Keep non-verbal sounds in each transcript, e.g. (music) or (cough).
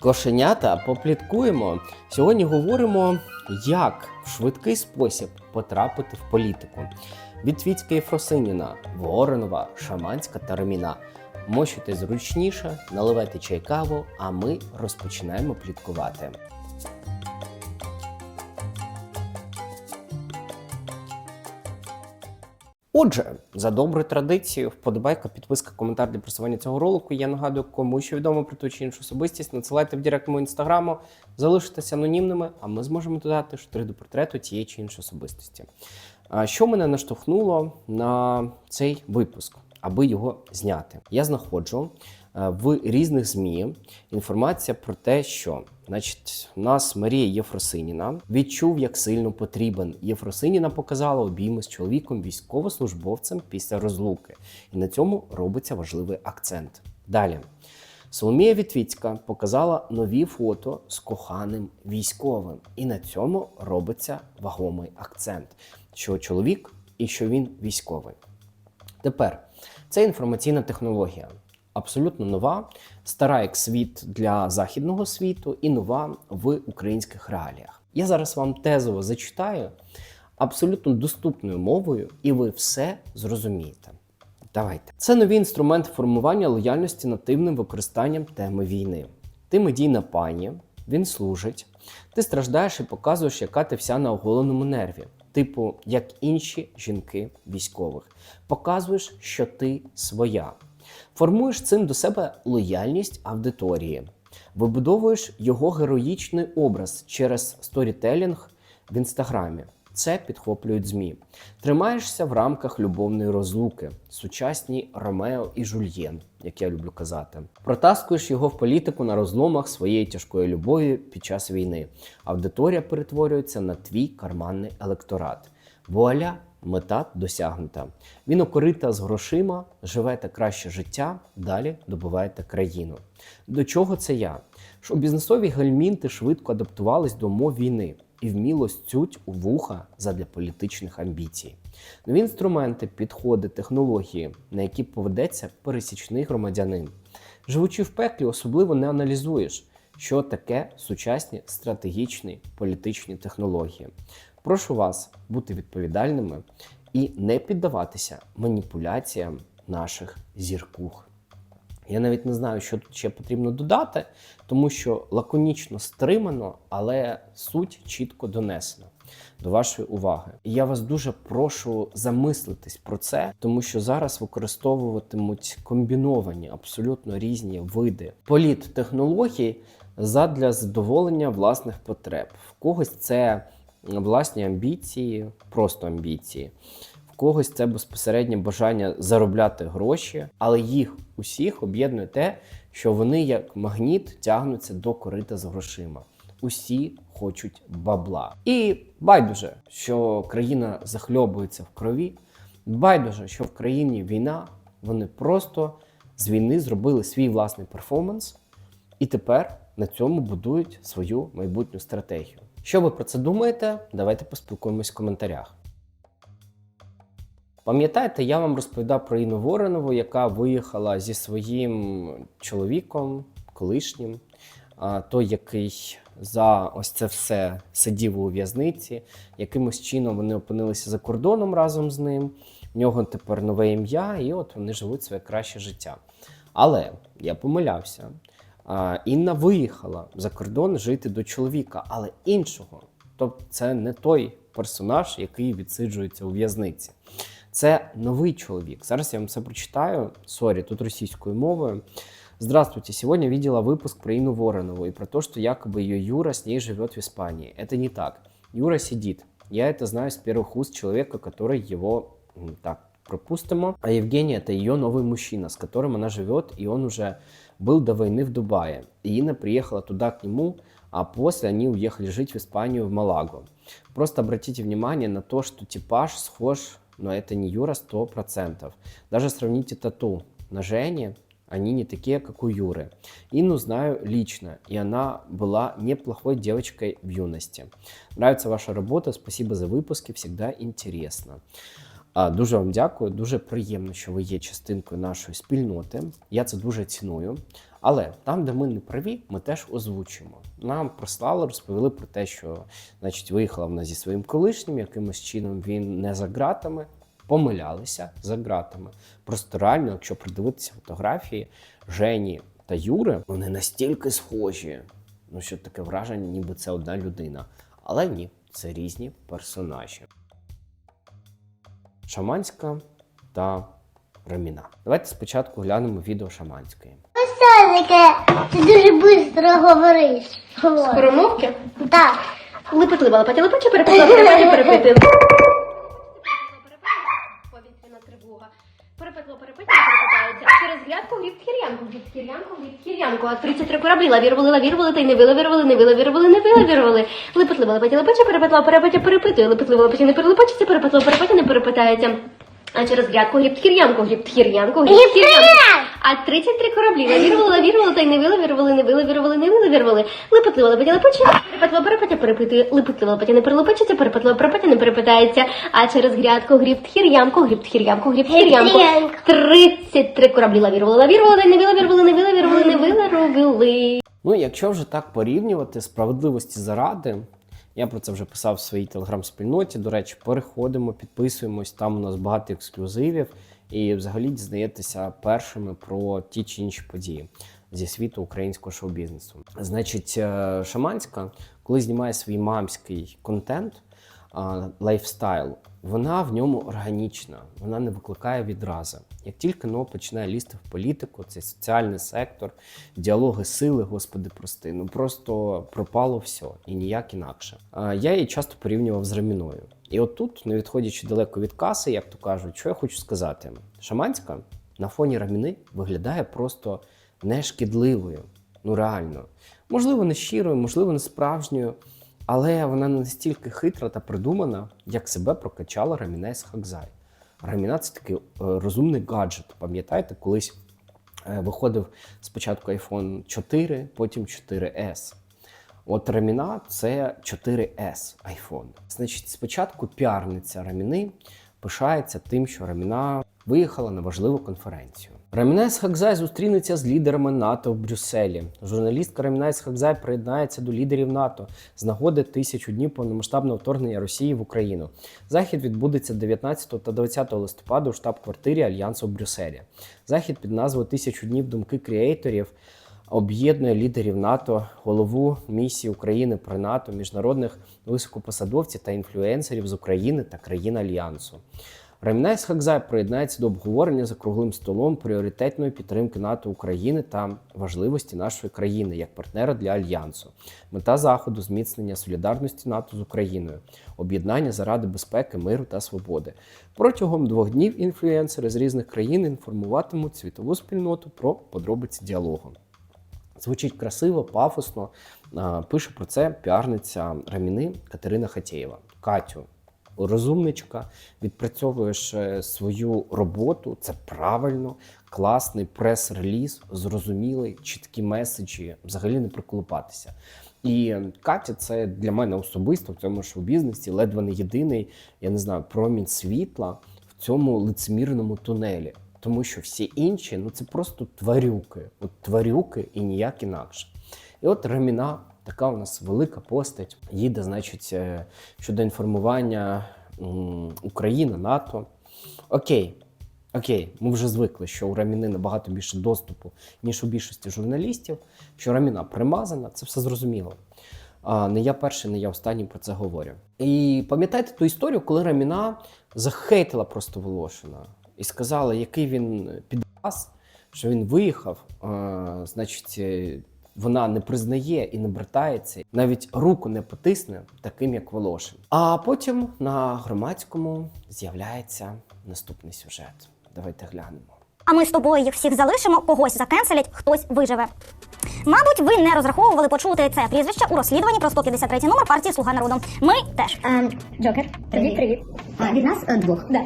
Кошенята попліткуємо. Сьогодні говоримо, як в швидкий спосіб потрапити в політику. Від Віцька Єфросиніна, Воронова, Шаманська та Реміна. Мощуйте зручніше, наливайте чай каву, а ми розпочинаємо пліткувати. Отже, за доброю традицією, вподобайка, підписка, коментар для просування цього ролику. Я нагадую, кому що відомо про ту чи іншу особистість, надсилайте в директ мого інстаграму, залишитеся анонімними, а ми зможемо додати штри до портрету тієї чи іншої особистості. Що мене наштовхнуло на цей випуск, аби його зняти? Я знаходжу е, в різних ЗМІ інформація про те, що значить, у нас Марія Єфросиніна відчув, як сильно потрібен. Єфросиніна показала обійми з чоловіком військовослужбовцем після розлуки, і на цьому робиться важливий акцент. Далі. Соломія Вітвіцька показала нові фото з коханим військовим, і на цьому робиться вагомий акцент, що чоловік і що він військовий. Тепер це інформаційна технологія. Абсолютно нова, стара як світ для західного світу і нова в українських реаліях. Я зараз вам тезово зачитаю абсолютно доступною мовою, і ви все зрозумієте. Давайте. Це нові інструменти формування лояльності нативним використанням теми війни. Ти медійна пані, він служить. Ти страждаєш і показуєш, яка ти вся на оголеному нерві, типу, як інші жінки військових. Показуєш, що ти своя. Формуєш цим до себе лояльність аудиторії, вибудовуєш його героїчний образ через сторітелінг в інстаграмі. Це підхоплюють ЗМІ. Тримаєшся в рамках любовної розлуки, сучасні Ромео і Жульєн, як я люблю казати. Протаскуєш його в політику на розломах своєї тяжкої любові під час війни. Аудиторія перетворюється на твій карманний електорат. Вуаля, мета досягнута. Він окорита з грошима, живете краще життя, далі добуваєте країну. До чого це я? Що бізнесові гельмінти швидко адаптувались до умов війни і вміло стють у вуха задля політичних амбіцій. Нові інструменти, підходи, технології, на які поведеться пересічний громадянин. Живучи в пеклі, особливо не аналізуєш, що таке сучасні стратегічні політичні технології. Прошу вас бути відповідальними і не піддаватися маніпуляціям наших зіркух. Я навіть не знаю, що тут ще потрібно додати, тому що лаконічно стримано, але суть чітко донесена до вашої уваги. І я вас дуже прошу замислитись про це, тому що зараз використовуватимуть комбіновані абсолютно різні види політтехнологій задля задоволення власних потреб. В когось це власні амбіції, просто амбіції. В когось це безпосереднє бажання заробляти гроші, але їх усіх об'єднує те, що вони як магніт тягнуться до корита з грошима. Усі хочуть бабла. І байдуже, що країна захльобується в крові. Байдуже, що в країні війна. Вони просто з війни зробили свій власний перформанс, і тепер на цьому будують свою майбутню стратегію. Що ви про це думаєте? Давайте поспілкуємось в коментарях. Пам'ятаєте, я вам розповідав про Інну Воронову, яка виїхала зі своїм чоловіком, колишнім, той, який за ось це все сидів у в'язниці. Якимось чином вони опинилися за кордоном разом з ним. В нього тепер нове ім'я, і от вони живуть своє краще життя. Але я помилявся. А, Інна виїхала за кордон жити до чоловіка, але іншого. Тобто це не той персонаж, який відсиджується у в'язниці. Це новий чоловік. Зараз я вам це прочитаю. Сорі, тут російською мовою. Здравствуйте. Сегодня видела выпуск про Инну Воронову и про то, что якобы ее Юра с ней живет в Испании. Это не так. Юра сидит. Я это знаю с первых уст человека, который его м, так пропустимо. А Евгений это ее новый мужчина, с которым она живет, и он уже был до войны в Дубае. И Инна приехала туда к нему, а после они уехали жить в Испанию, в Малагу. Просто обратите внимание на то, что типаж схож, но это не Юра 100%. Даже сравните тату на Жене, они не такие, как у Юры. Инну знаю лично, и она была неплохой девочкой в юности. Нравится ваша работа, спасибо за выпуски, всегда интересно. Дуже вам дякую, дуже приємно, що ви є частинкою нашої спільноти. Я це дуже ціную. Але там, де ми не праві, ми теж озвучимо. Нам прислали, розповіли про те, що значить, виїхала вона зі своїм колишнім, якимось чином він не за ґратами, помилялися за ґратами. Просто реально, якщо придивитися фотографії Жені та Юри, вони настільки схожі, ну що таке враження, ніби це одна людина. Але ні, це різні персонажі. Шаманська та Раміна. Давайте спочатку глянемо відео Шаманської. Таке, ти дуже швидко говориш. Скоромовки? Так. Лепетлива лопатя лопача, перепитла перепаті, перепити. (laughs) Повітряна тривога. Перепетло перепиті, в перепитається. Через глядку гріб хір'янку, хір'янку, хір'янку. А 33 кораблі лавірвали, лавірвали, та й не вилавірвали, не вилавірвали, не вилавірвали. Лепетлива лопатя лопача, перепетла перепатя, перепитує. Лепетлива лопатя не перелопачиться, перепетло перепатя не перепитається. А через грядку гріб хір'янку, гріб хір'янку, гріб хір'янку. А 33 кораблі лавірвали, лавірвали, та й не вилавірвали, не вилавірвали, не вилавірвали. Лепетлива лопатя лопача, перепетло перепатя перепитує. Лепетлива лопатя не перелопачиться, перепетло перепатя не перепитається. А через грядку гріб тхір'ямку, гріб тхір'ямку, гріб тхір'ямку. Гріб-тхір'янку. 33 кораблі лавірвали, лавірвали, та й не вилавірвали, не вилавірвали, не вилавірвали. Ну, якщо вже так порівнювати справедливості заради, я про це вже писав в своїй телеграм-спільноті. До речі, переходимо, підписуємось. Там у нас багато ексклюзивів, і взагалі дізнаєтеся першими про ті чи інші події зі світу українського шоу-бізнесу. Значить, е, Шаманська, коли знімає свій мамський контент, лайфстайл, вона в ньому органічна, вона не викликає відрази. Як тільки но починає лізти в політику, цей соціальний сектор, діалоги сили, господи, прости, ну просто пропало все і ніяк інакше. А, Я її часто порівнював з Раміною. І от тут, не відходячи далеко від каси, як то кажуть, що я хочу сказати: Шаманська на фоні Раміни виглядає просто нешкідливою. Ну реально. Можливо, не щирою, можливо, не справжньою, але вона не настільки хитра та придумана, як себе прокачала Рамінес Хакзай. Раміна це такий е, розумний гаджет. Пам'ятаєте, колись е, виходив спочатку iPhone 4, потім 4S. От Раміна це 4S iPhone. Значить, спочатку піарниця Раміни пишається тим, що Раміна виїхала на важливу конференцію. Рамінес Хакзай зустрінеться з лідерами НАТО в Брюсселі. Журналістка Рамінес Хакзай приєднається до лідерів НАТО з нагоди тисячу днів повномасштабного вторгнення Росії в Україну. Захід відбудеться 19 та 20 листопада у штаб-квартирі Альянсу в Брюсселі. Захід під назвою Тисячу днів думки креаторів об'єднує лідерів НАТО, голову місії України при НАТО, міжнародних високопосадовців та інфлюенсерів з України та країн Альянсу. Ремнайс Хакзай приєднається до обговорення за круглим столом пріоритетної підтримки НАТО України та важливості нашої країни як партнера для альянсу. Мета заходу зміцнення солідарності НАТО з Україною, об'єднання заради безпеки, миру та свободи. Протягом двох днів інфлюенсери з різних країн інформуватимуть світову спільноту про подробиці діалогу. Звучить красиво, пафосно. Пише про це піарниця Раміни Катерина Хатєєва. Катю, розумничка, відпрацьовуєш е, свою роботу. Це правильно, класний прес-реліз, зрозумілий, чіткі меседжі, взагалі не приколупатися. І Катя, це для мене особисто в цьому шоу-бізнесі ледве не єдиний, я не знаю, промінь світла в цьому лицемірному тунелі. Тому що всі інші ну це просто тварюки, от тварюки і ніяк інакше. І от Раміна, така у нас велика постать, їде, значить, е, щодо інформування України, НАТО. Окей, окей, ми вже звикли, що у Раміни набагато більше доступу, ніж у більшості журналістів, що Раміна примазана, це все зрозуміло. А, не я перший, не я останній про це говорю. І пам'ятаєте ту історію, коли Раміна захейтила просто Волошина і сказала, який він підраз, що він виїхав, а, значить, е, вона не признає і не братається, навіть руку не потисне, таким як Волошин. А потім на громадському з'являється наступний сюжет. Давайте глянемо. А ми з тобою їх всіх залишимо, когось закенселять, хтось виживе. Мабуть, ви не розраховували почути це прізвище у розслідуванні про 153 номер партії Слуга народу. Ми теж. Ем, Джокер, привіт, привіт. А, від нас е, двох. Да.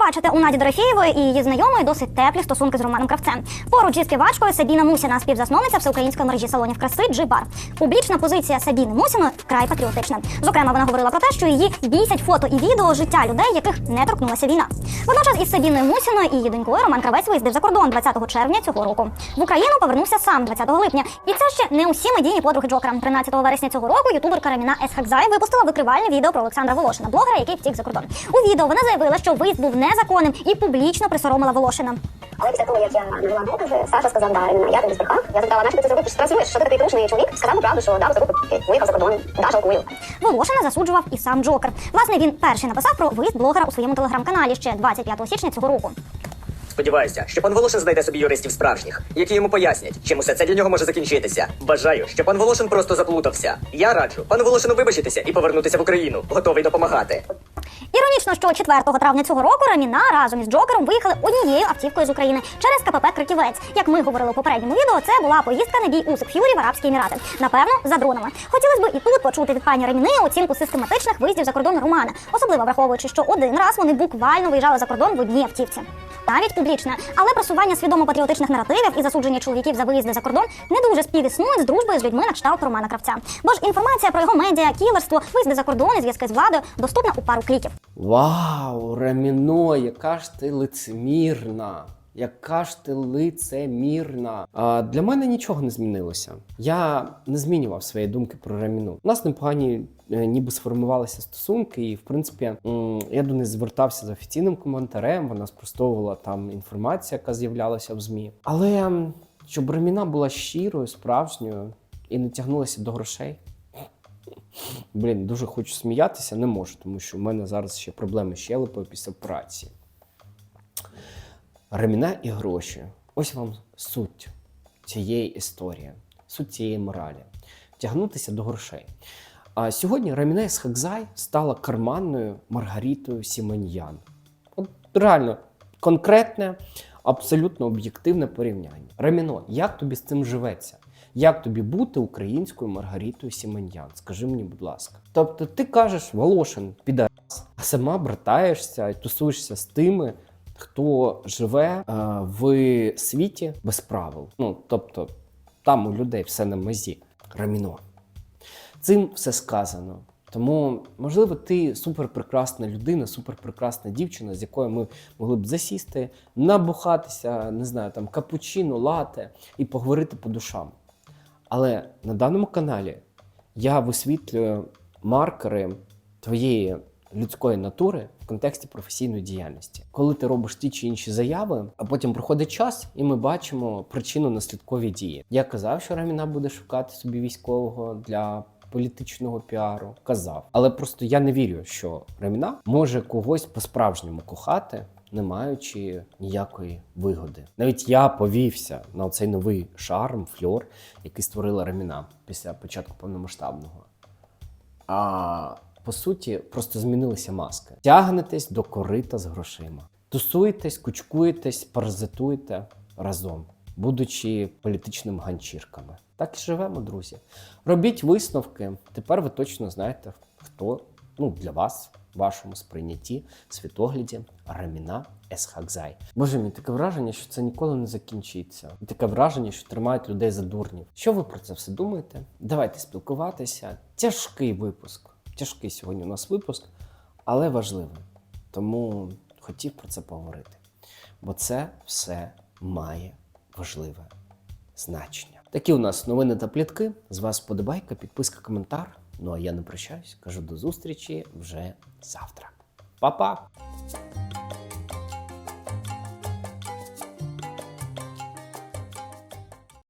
Бачите, у Наді Дорофєєвої і її знайомої досить теплі стосунки з Романом Кравцем. Поруч із співачкою Сабіна Мусіна, співзасновниця всеукраїнської мережі салонів краси Джи-бар. Публічна позиція Сабіни Мусіної вкрай патріотична. Зокрема, вона говорила про те, що її бісять фото і відео життя людей, яких не торкнулася війна. Водночас із Сабіною Мусіною і її донькою Роман Кравець виїздив за кордон 20 червня цього року. В Україну повернувся сам 20 липня. І це ще не усі медійні подруги Джокера. 13 вересня цього року ютуберка Раміна Есхакзай випустила викривальне відео про Олександра Волошина, блогера, який втік за кордон. У відео вона заявила, що виїзд був незаконним і публічно присоромила Волошина. Але після того, як я навела докази, Саша сказав, да, Ірина, я тобі збрехав. Я запитала, нащо ти це зробив? Ти ж транслюєш, що ти такий порушений чоловік? Сказав йому правду, що дав за руку, виїхав за кордон, да, жалкую. Волошина засуджував і сам Джокер. Власне, він перший написав про виїзд блогера у своєму телеграм-каналі ще 25 січня цього року. Сподіваюся, що пан Волошин знайде собі юристів справжніх, які йому пояснять, чим усе це для нього може закінчитися. Бажаю, що пан Волошин просто заплутався. Я раджу пану Волошину вибачитися і повернутися в Україну, готовий допомагати. Іронічно, що 4 травня цього року Раміна разом із Джокером виїхали однією автівкою з України через КПП Криківець. Як ми говорили у попередньому відео, це була поїздка на бій Усик Ф'юрі в Арабські Емірати. Напевно, за дронами. Хотілося б і тут почути від пані Раміни оцінку систематичних виїздів за кордон Романа, особливо враховуючи, що один раз вони буквально виїжджали за кордон в одній автівці. Навіть публічне, але просування свідомо патріотичних наративів і засудження чоловіків за виїзди за кордон не дуже співіснують з дружбою з людьми на кшталт Романа Кравця. Бо ж інформація про його медіа, кілерство, виїзди за кордон і зв'язки з владою доступна у пару кліків. Вау, Раміно, яка ж ти лицемірна. Яка ж ти лицемірна. А, для мене нічого не змінилося. Я не змінював свої думки про Раміну. У нас непогані е, ніби сформувалися стосунки, і в принципі я до неї звертався з офіційним коментарем. Вона спростовувала там інформацію, яка з'являлася в ЗМІ. Але щоб Раміна була щирою, справжньою і не тягнулася до грошей. Блін, дуже хочу сміятися, не можу, тому що в мене зараз ще проблеми з щелепою після операції. Реміна і гроші. Ось вам суть цієї історії, суть цієї моралі. Тягнутися до грошей. А сьогодні Раміна Схакзай стала карманною Маргарітою Сімоньян. От реально конкретне, абсолютно об'єктивне порівняння. Раміно, як тобі з цим живеться? Як тобі бути українською Маргарітою Сімоньян? Скажи мені, будь ласка. Тобто, ти кажеш, Волошин, підарас, а сама братаєшся і тусуєшся з тими, хто живе е, в світі без правил. Ну, тобто, там у людей все на мезі. Раміно. Цим все сказано. Тому, можливо, ти суперпрекрасна людина, суперпрекрасна дівчина, з якою ми могли б засісти, набухатися, не знаю, там капучино, лате і поговорити по душам. Але на даному каналі я висвітлюю маркери твоєї людської натури в контексті професійної діяльності. Коли ти робиш ті чи інші заяви, а потім проходить час, і ми бачимо причинно-наслідкові дії. Я казав, що Раміна буде шукати собі військового для. Політичного піару казав, але просто я не вірю, що Раміна може когось по-справжньому кохати, не маючи ніякої вигоди. Навіть я повівся на цей новий шарм, фльор, який створила Раміна після початку повномасштабного. А по суті, просто змінилися маски. Тягнетесь до корита з грошима. Тусуєтесь, кучкуєтесь, паразитуєте разом, будучи політичними ганчірками. Так і живемо, друзі. Робіть висновки. Тепер ви точно знаєте, хто ну, для вас, вашому сприйнятті, світогляді Раміна Есхакзай. Боже мій, таке враження, що це ніколи не закінчиться. І таке враження, що тримають людей за дурнів. Що ви про це все думаєте? Давайте спілкуватися. Тяжкий випуск. Тяжкий сьогодні у нас випуск, але важливий. Тому хотів про це поговорити. Бо це все має важливе значення. Такі у нас новини та плітки. З вас подобайка, підписка, коментар. Ну а я не прощаюсь, кажу до зустрічі вже завтра. Па-па!